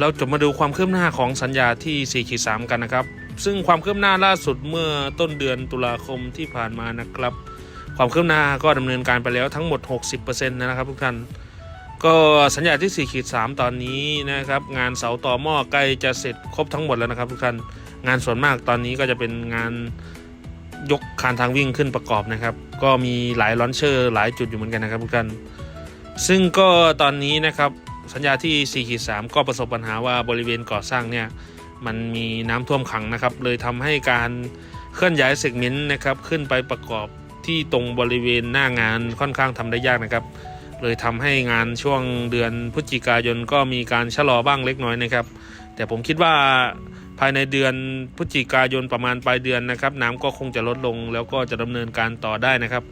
เราจะมาดูความคืบหน้าของสัญญาที่4ขีด3กันนะครับ ซึ่งความคืบหน้าล่าสุดเมื่อต้นเดือนตุลาคมที่ผ่านมานะครับ ความคืบหน้าก็ดำเนินการไปแล้วทั้งหมด 60%นะครับทุกท่าน ก็สัญญาที่4ขีด3ตอนนี้นะครับ งานเสาต่อหม้อใกล้จะเสร็จครบทั้งหมดแล้วนะครับทุกท่าน งานส่วนมากตอนนี้ก็จะเป็นงานยกคานทางวิ่งขึ้นประกอบนะครับ ก็มีหลายลอนเชอร์หลายจุดอยู่เหมือนกันนะครับทุกท่าน ซึ่งก็ตอนนี้นะครับ สัญญาที่4ขีด3ก็ประสบปัญหาว่าบริเวณก่อสร้างเนี่ยมันมีน้ำท่วมขังนะครับ เลยทำให้การเคลื่อนย้ายเซกเมนต์นะครับขึ้นไปประกอบที่ตรงบริเวณหน้างานค่อนข้างทำได้ยากนะครับ เลยทำให้งานช่วงเดือนพฤศจิกายนก็มีการชะลอบ้างเล็กน้อยนะครับ แต่ผมคิดว่าภายในเดือนพฤศจิกายนประมาณปลายเดือนนะครับ น้ำก็คงจะลดลงแล้วก็จะดำเนินการต่อได้นะครับ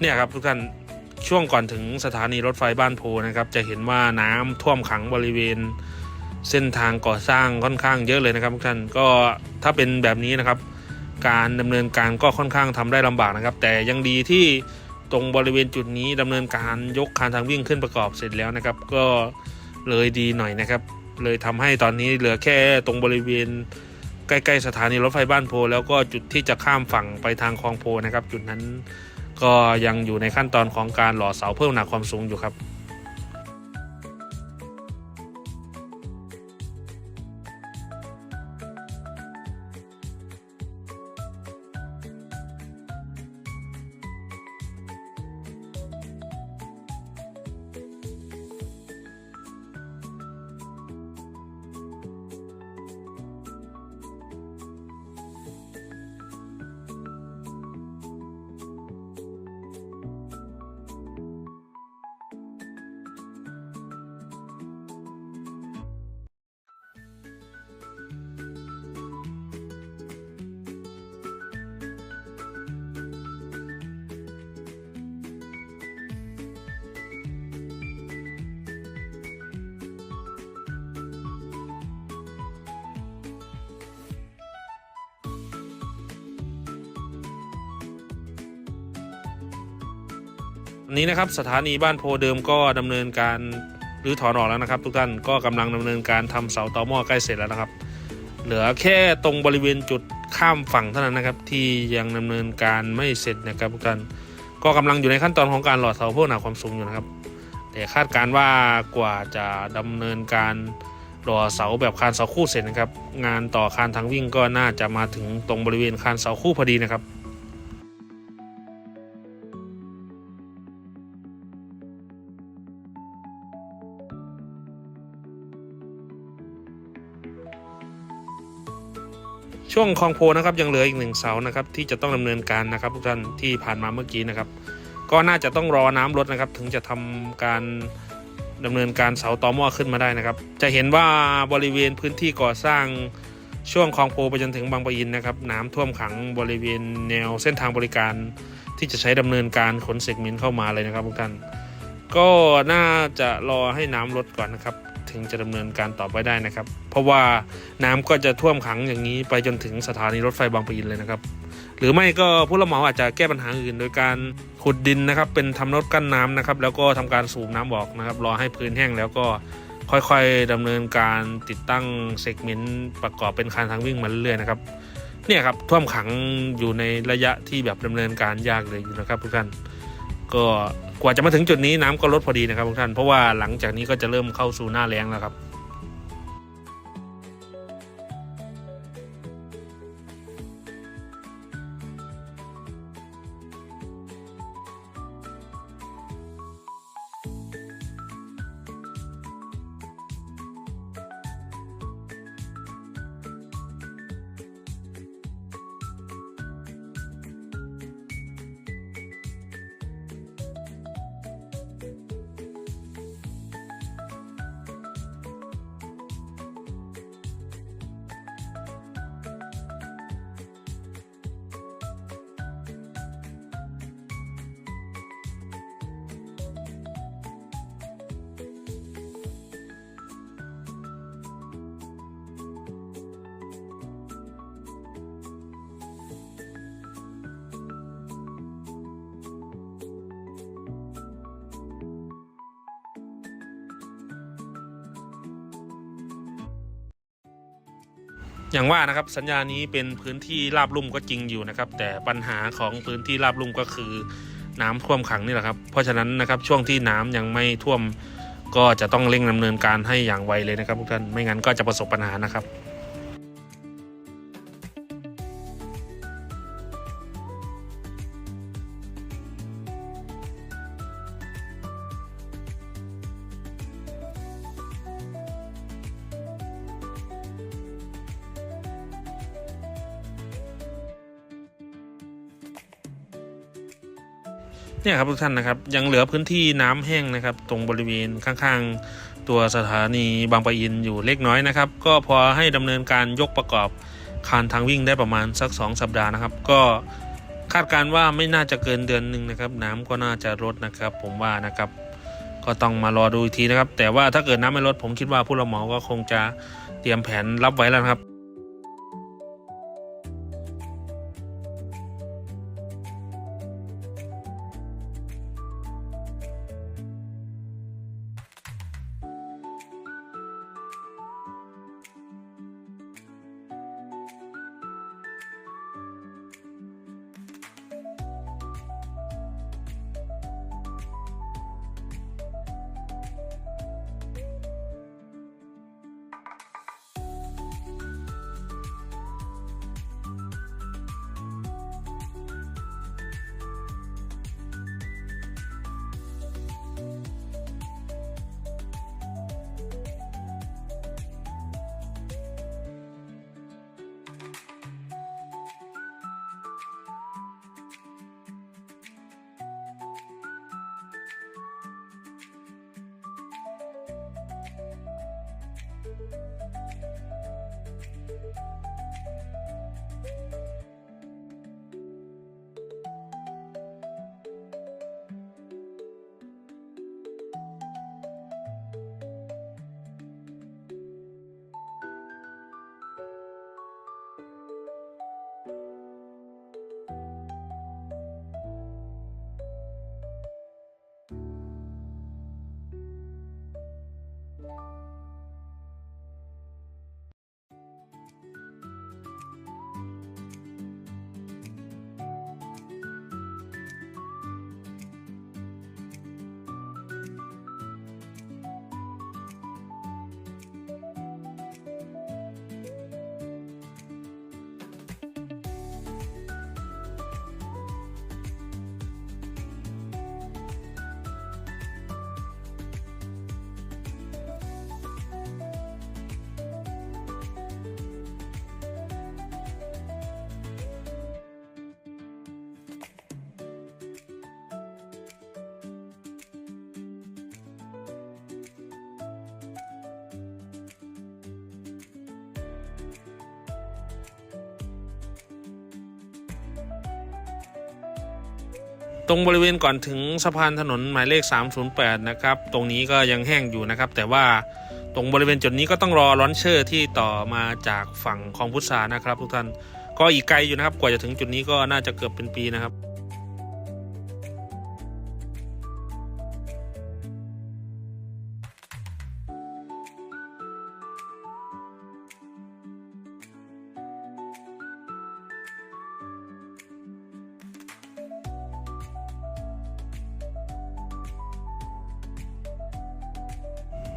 เนี่ยครับทุกท่านช่วงก่อนถึงสถานีรถไฟบ้านโพนะครับ จะเห็นว่าน้ำท่วมขังบริเวณ เส้นทางก่อสร้างค่อนข้างเยอะเลยนะครับทุกท่านก็ถ้าเป็นแบบนี้นะครับ การดำเนินการก็ค่อนข้างทำได้ลำบากนะครับ แต่ยังดีที่ตรงบริเวณจุดนี้ดำเนินการยกคานทางวิ่งขึ้นประกอบเสร็จแล้วนะครับ ก็เลยดีหน่อยนะครับ เลยทำให้ตอนนี้เหลือแค่ตรงบริเวณใกล้ ๆ สถานีรถไฟบ้านโพ แล้วก็จุดที่จะข้ามฝั่งไปทางคลองโพนะครับ จุดนั้น ก็ยังอยู่ในขั้นตอนของการหล่อเสาเพิ่มหนักความสูงอยู่ครับ วันนี้นะครับสถานีบ้านโพเดิมก็ดำเนินการรื้อถอนออกแล้วนะครับ ทุกท่านก็กำลังดำเนินการทำเสาต่อหม้อใกล้เสร็จแล้วนะครับ เหลือแค่ตรงบริเวณจุดข้ามฝั่งเท่านั้นนะครับ ที่ยังดำเนินการไม่เสร็จนะครับทุกท่านก็กำลังอยู่ในขั้นตอนของการหล่อเสาเพิ่มหนาความสูงอยู่นะครับแต่คาดการว่ากว่าจะดำเนินการหล่อเสาแบบคานเสาคู่เสร็จนะครับ งานต่อคานทางวิ่งก็น่าจะมาถึงตรงบริเวณคานเสาคู่พอดีนะครับ ช่วงคลองโพนะครับยังเหลืออีกหนึ่งเสานะครับที่จะต้องดำเนินการนะครับ ทุกท่านที่ผ่านมาเมื่อกี้นะครับ ก็น่าจะต้องรอน้ำลดนะครับ ถึงจะทำการดำเนินการเสาต่อหม้อขึ้นมาได้นะครับ จะเห็นว่าบริเวณพื้นที่ก่อสร้างช่วงคลองโพไปจนถึงบางปะอินนะครับ น้ำท่วมขังบริเวณแนวเส้นทางบริการ ที่จะใช้ดำเนินการขนเซกเมนต์เข้ามาเลยนะครับทุกท่านก็น่าจะรอให้น้ำลดก่อนนะครับ ถึงจะดำเนินการต่อไปได้นะครับ เพราะว่าน้ำก็จะท่วมขังอย่างนี้ไปจนถึงสถานีรถไฟบางปะอินเลยนะครับ หรือไม่ก็ผู้รับเหมาอาจจะแก้ปัญหาอื่น โดยการขุดดินนะครับ เป็นทำรถกั้นน้ำนะครับ แล้วก็ทำการสูบน้ำออกนะครับ รอให้พื้นแห้งแล้วก็ค่อยๆดำเนินการติดตั้งเซกเมนต์ประกอบเป็นคานทางวิ่งมาเรื่อยๆนะครับเนี่ยครับท่วมขังอยู่ในระยะที่แบบดำเนินการยากเลยอยู่นะครับทุกท่าน ก็กว่าจะมาถึงจุดนี้น้ำก็ลดพอดีนะครับทุกท่านเพราะว่าหลังจากนี้ก็จะเริ่มเข้าสู่หน้าแล้งแล้วครับ อย่างว่านะครับสัญญานี้เป็นพื้นที่ราบลุ่มก็จริงอยู่นะครับ แต่ปัญหาของพื้นที่ราบลุ่มก็คือน้ำท่วมขังนี่แหละครับ เพราะฉะนั้นนะครับช่วงที่น้ำยังไม่ท่วมก็จะต้องเร่งดำเนินการให้อย่างไวเลยนะครับทุกท่านไม่งั้นก็จะประสบปัญหานะครับ เนี่ยครับทุกท่านนะครับ ยังเหลือพื้นที่น้ำแห้งนะครับ ตรงบริเวณข้างๆ ตัวสถานีบางปะอินอยู่เล็กน้อยนะครับ ก็พอให้ดำเนินการยกประกอบคานทางวิ่งได้ประมาณสัก 2 สัปดาห์นะครับ ก็คาดการณ์ว่าไม่น่าจะเกินเดือนหนึ่งนะครับ น้ำก็น่าจะลดนะครับ ผมว่านะครับ ก็ต้องมารอดูอีกทีนะครับ แต่ว่าถ้าเกิดน้ำไม่ลดผมคิดว่าผู้รับเหมาก็คงจะเตรียมแผนรับไว้แล้วครับ Thank you. ตรงบริเวณก่อนถึงสะพานถนนหมายเลข 308 นะครับ ตรงนี้ก็ยังแห้งอยู่นะครับ แต่ว่าตรงบริเวณจุดนี้ก็ต้องรอลอนเชอร์ที่ต่อมาจากฝั่งของพุทธานะครับ ทุกท่านก็อีกไกลอยู่นะครับ กว่าจะถึงจุดนี้ก็น่าจะเกือบเป็นปีนะครับ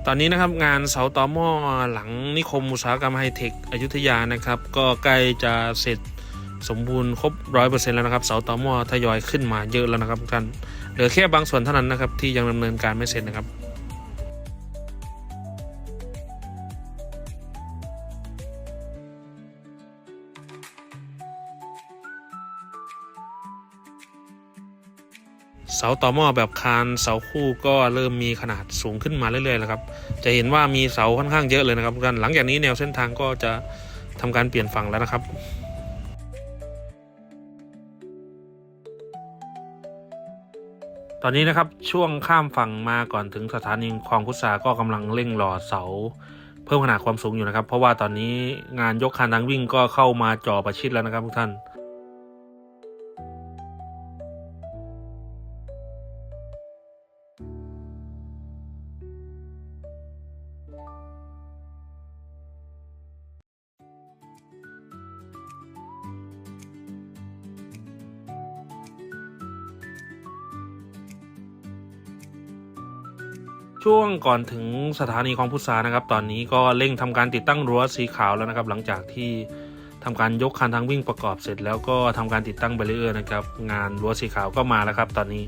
ตอนนี้นะครับงานเสาต่อหม้อหลังนิคมอุตสาหกรรมไฮเทคอยุธยานะครับ ก็ใกล้จะเสร็จสมบูรณ์ครบร้อยเปอร์เซ็นต์แล้วนะครับเสาต่อหม้อทยอยขึ้นมาเยอะแล้วนะครับทุกท่านเหลือแค่บางส่วนเท่านั้นนะครับที่ยังดำเนินการไม่เสร็จนะครับ เสาต่อหม้อแบบคานเสาคู่ก็เริ่มมีขนาดสูงขึ้นมาเรื่อยๆแล้วครับ จะเห็นว่ามีเสาค่อนข้างเยอะเลยนะครับทุกท่านหลังจากนี้แนวเส้นทางก็จะทำการเปลี่ยนฝั่งแล้วนะครับตอนนี้นะครับช่วงข้ามฝั่งมาก่อนถึงสถานีคลองพุทราก็กำลังเร่งหล่อเสา เพิ่มขนาดความสูงอยู่นะครับ เพราะว่าตอนนี้งานยกคานทางวิ่งก็เข้ามาจ่อประชิดแล้วนะครับทุกท่าน ช่วงก่อนถึงสถานีของพุทธานะครับ ตอนนี้ก็เร่งทำการติดตั้งรั้วสีขาวแล้วนะครับ หลังจากที่ทำการยกคันทางวิ่งประกอบเสร็จ แล้วก็ทำการติดตั้งแบรีเออร์นะครับ งานรั้วสีขาวก็มาแล้วครับ ตอนนี้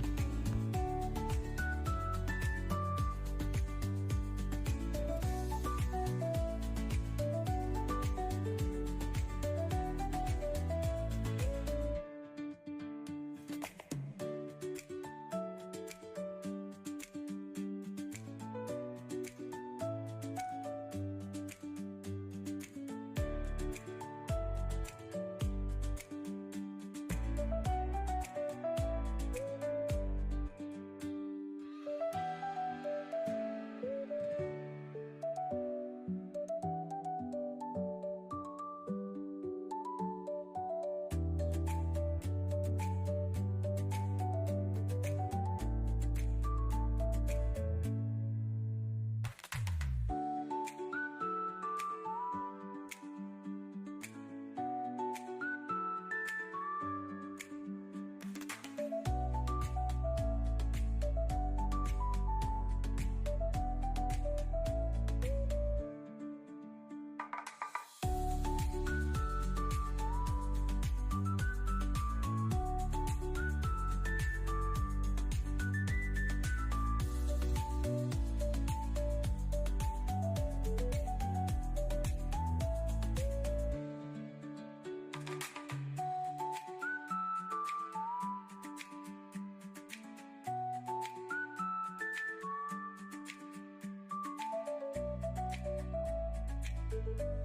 Música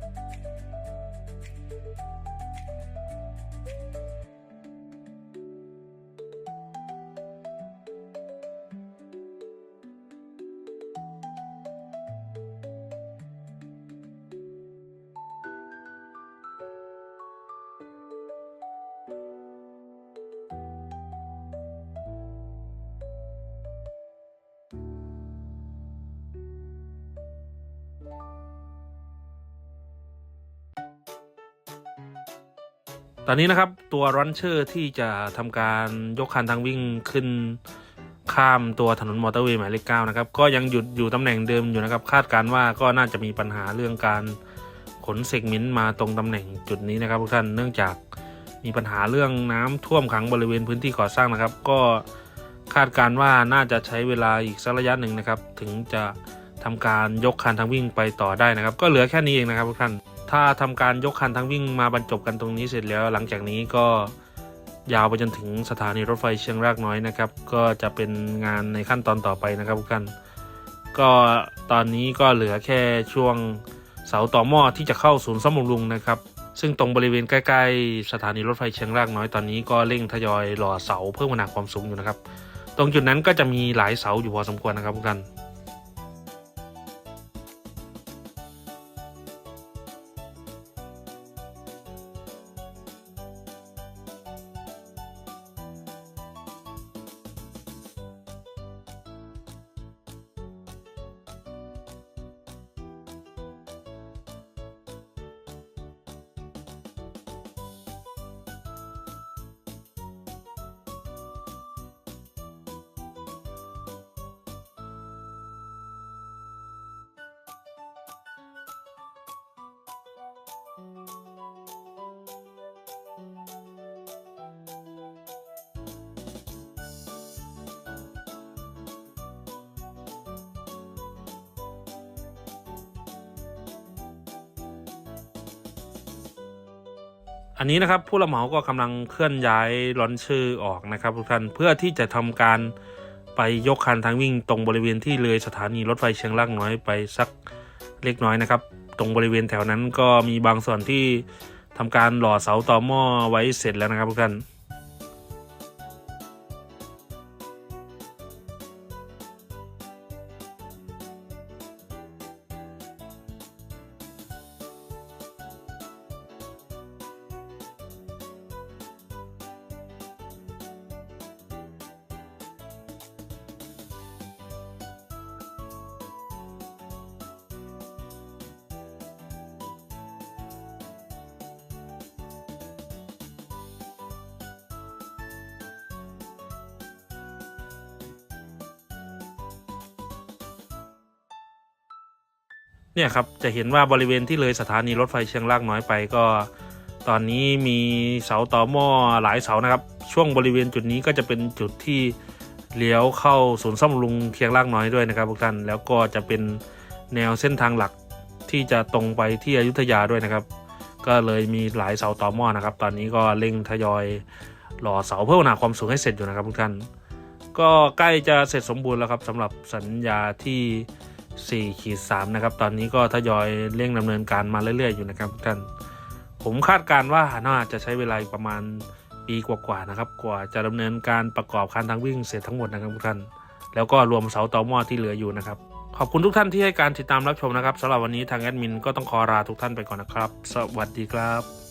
ตอนนี้นะครับตัวรันเชอร์ที่จะทำการยกคันทางวิ่งขึ้นข้ามตัวถนนมอเตอร์เวย์หมายเลขเก้านะครับ ก็ยังหยุดอยู่ตำแหน่งเดิมอยู่นะครับ คาดการณ์ว่าก็น่าจะมีปัญหาเรื่องการขนเซกเมนต์มาตรงตำแหน่งจุดนี้นะครับทุกท่านเนื่องจากมีปัญหาเรื่องน้ำท่วมขังบริเวณพื้นที่ก่อสร้างนะครับ ก็คาดการณ์ว่าน่าจะใช้เวลาอีกสักระยะหนึ่งนะครับ ถึงจะทำการยกคันทางวิ่งไปต่อได้นะครับ ก็เหลือแค่นี้เองนะครับทุกท่าน ถ้าทำการยกคันทั้งวิ่งมาบรรจบกันตรงนี้เสร็จแล้ว หลังจากนี้ก็ยาวไปจนถึงสถานีรถไฟเชียงรากน้อยนะครับ ก็จะเป็นงานในขั้นตอนต่อไปนะครับทุกท่านก็ตอนนี้ก็เหลือแค่ช่วงเสาต่อหม้อที่จะเข้าศูนย์ซ่อมบำรุงนะครับ ซึ่งตรงบริเวณใกล้ๆ สถานีรถไฟเชียงรากน้อยตอนนี้ก็เร่งทยอยหล่อเสาเพิ่มขนาดความสูงอยู่นะครับ ตรงจุดนั้นก็จะมีหลายเสาอยู่พอสมควรนะครับทุกท่าน อันนี้นะครับผู้รับเหมาก็กำลังเคลื่อนย้ายลอนชื่อออกนะครับทุกท่านเพื่อที่จะทำการไปยกคันทางวิ่งตรงบริเวณที่เลยสถานีรถไฟเชียงรากน้อยไปสักเล็กน้อยนะครับ ตรงบริเวณแถวนั้นก็มีบางส่วนที่ทำการหล่อเสาต่อหม้อไว้เสร็จแล้วนะครับทุกท่าน เนี่ยครับจะเห็นว่าบริเวณที่เลยสถานีรถไฟเชียงรากน้อยไปก็ ตอนนี้มีเสาต่อหม้อหลายเสานะครับ ช่วงบริเวณจุดนี้ก็จะเป็นจุดที่เลี้ยวเข้าศูนย์ซ่อมบำรุงเชียงรากน้อยด้วยนะครับทุกท่านแล้วก็จะเป็นแนวเส้นทางหลักที่จะตรงไปที่อยุธยาด้วยนะครับ ก็เลยมีหลายเสาต่อหม้อนะครับ ตอนนี้ก็เร่งทยอยหล่อเสาเพื่อหนาความสูงให้เสร็จอยู่นะครับทุกท่านก็ใกล้จะเสร็จสมบูรณ์แล้วครับสำหรับสัญญาที่ 4ขีด3นะครับ ตอนนี้ก็ทยอยเร่งดำเนินการมาเรื่อยๆอยู่นะครับทุกท่าน ผมคาดการณ์ว่าน่าจะใช้เวลาประมาณปีกว่าๆนะครับ กว่าจะดำเนินการประกอบคันทางวิ่งเสร็จทั้งหมดนะครับทุกท่าน แล้วก็รวมเสาต่อหม้อที่เหลืออยู่นะครับ ขอบคุณทุกท่านที่ให้การติดตามรับชมนะครับสำหรับวันนี้ทางแอดมินก็ต้องขอลาทุกท่านไปก่อนนะครับ สวัสดีครับ